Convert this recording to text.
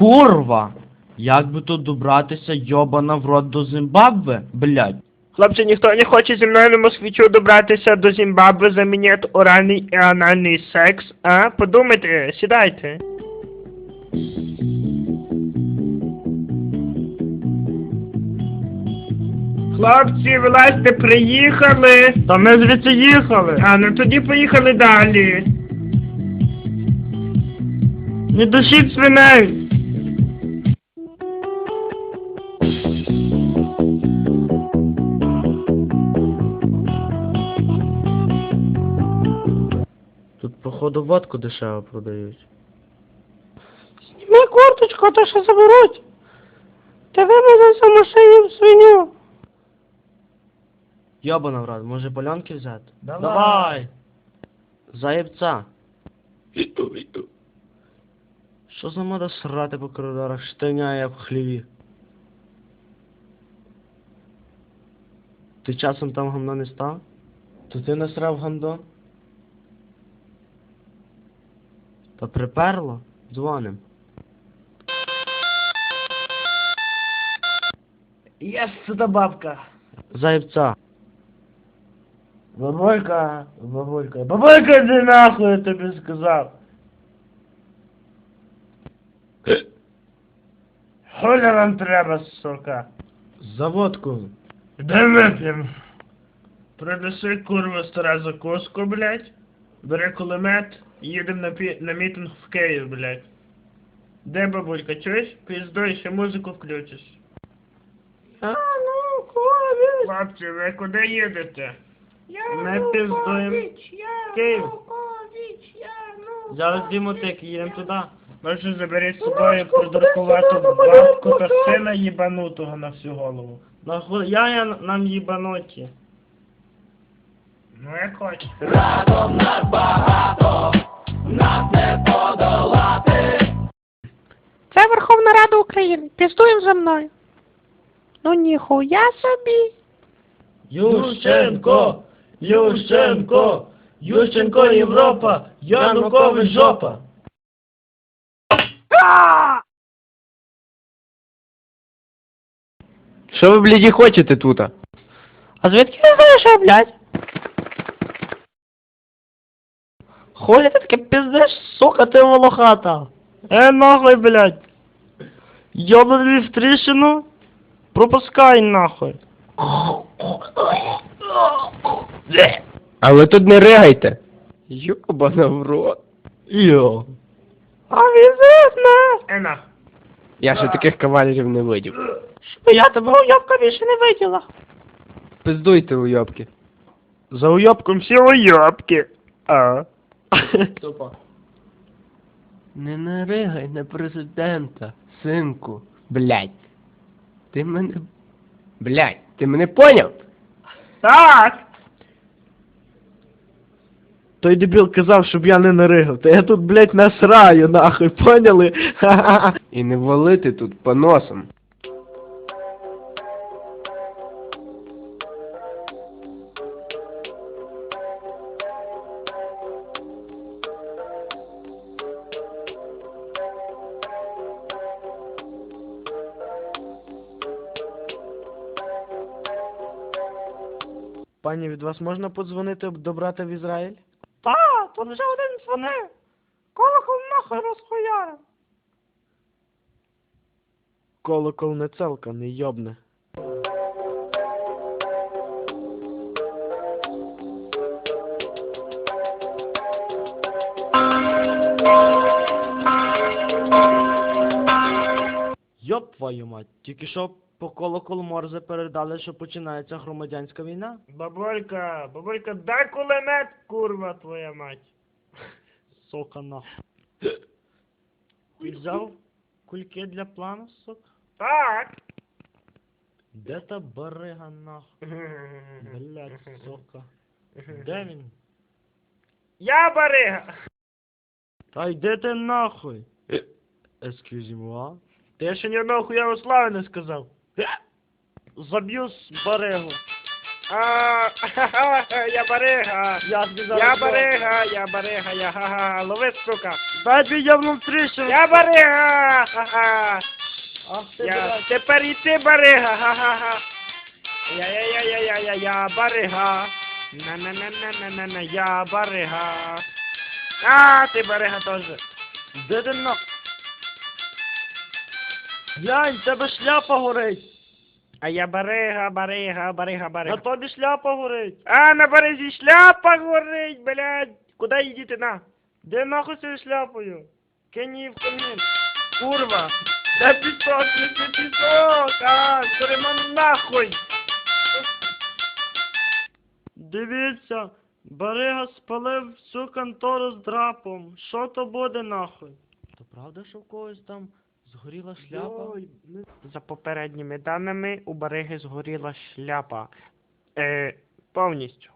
Курва! Як би тут добратися, йобана в рот до Зимбабве? Блядь. Хлопці, ніхто не хоче зі мною на москвичу добратися до Зімбабве заміняти оральний і анальний секс, а? Подумайте, сідайте. Хлопці, вилазьте, приїхали. Та ми звідси їхали. А, ну тоді поїхали далі. Не душіть свиней! Походу, водку дешево продають. Зніми курточку, а то що заберуть. Та вивези саму шию в свиню. Йобана, брат, може пальонки взяти? Давай. Давай! Заєбця. Що за мода срати по коридорах, штиняє як в хліві? Ти часом там гамно не став? То ти насрав гандон? Та приперло? Дзвоним. Є сюди бабка. Заєбця. Бабулька, бабулька, бабулька, іди нахуй, я тобі сказав. Хуля вам треба, сука? За водку. Де вип'єм? Принеси курва стара закуску, блядь. Бери кулемет, їдем на, пі... на мітинг в Київ, блядь. Де бабулька, чуєш? Піздуй, ще музику включиш. А, ну, куди? Хлопці, ви куди їдете? Ми піздуємо. Київ. Зараз дімотик, їдемо туди. Може заберіть з собою придуркувату бабку та сина їбанутого на всю голову. Нахуй, я, я нам їбаноті. Ну як Це Верховна Рада України. Пістуємо за мною. Ну ніхуя собі. Ющенко! Ющенко! Ющенко Європа! Янукович жопа! Що ви, бліді, хочете тут? А звідки ти знаєш, що, блядь? Холі ти таке пиздиш, сука, ти волохата! Е, нахуй, блядь! Йобаний в тріщину? Пропускай нахуй! А ви тут не ригайте. Йобана в рот. Йо! А візитна. Ена. Я ще таких кавалерів не видів. Я тебе уйобка більше не виділа. Пиздуйте, уйобки. За уйобком всі уйобки! А? Не наригай на президента, синку. Блядь. Ти мене. Блядь, ти мене поняв? Так! Той дебіл казав, щоб я не наригав, та я тут, блядь, насраю, нахуй, поняли? І не валити тут по носам. Пані, від вас можна подзвонити до брата в Ізраїль? Та, тут вже один дзвонив. Колокол нахуй розхуярив. Колокол не целка, не йобне. Йоп твою мать, тільки що по колоколу Морзе передали, що починається громадянська війна. Бабулька, бабулька, дай кулемет, курва твоя мать. Сока нахуй. Ти взяв кульки для плану, сука? Так! Де та барига нахуй? Блядь, сука. Де він? Я барига! Та йди ти нахуй. Ескюзімуа. Та я ще ні одного хуявого слави не сказав. Заб'ю з баригу. А, я барига! Я тобі зараз Я барига, я барига, я ха-ха, лови, сука! Бебі, я внутрішньо. Я барига! Ха-ха! Ах ти, Я, блядь. тепер і ти барига! Ха-ха-ха! Я-я-я-я-я-я, я барига! На-на-на-на-на-на, я барига! А, ти барига теж! Де ти на... Глянь, в тебе шляпа горить. А я барига, барига, барига, На барига. тобі шляпа горить. А, на березі шляпа горить, блядь! Куди їдете на? Де нахуй цією шляпою? Кинь її в камін. Курва. Де пісок, це пісок, а, Суриман нахуй. Дивіться, Барига спалив всю контору з драпом. Що то буде нахуй? То правда, що в когось там згоріла шляпа? За попередніми даними, у бариги згоріла шляпа. Е, повністю.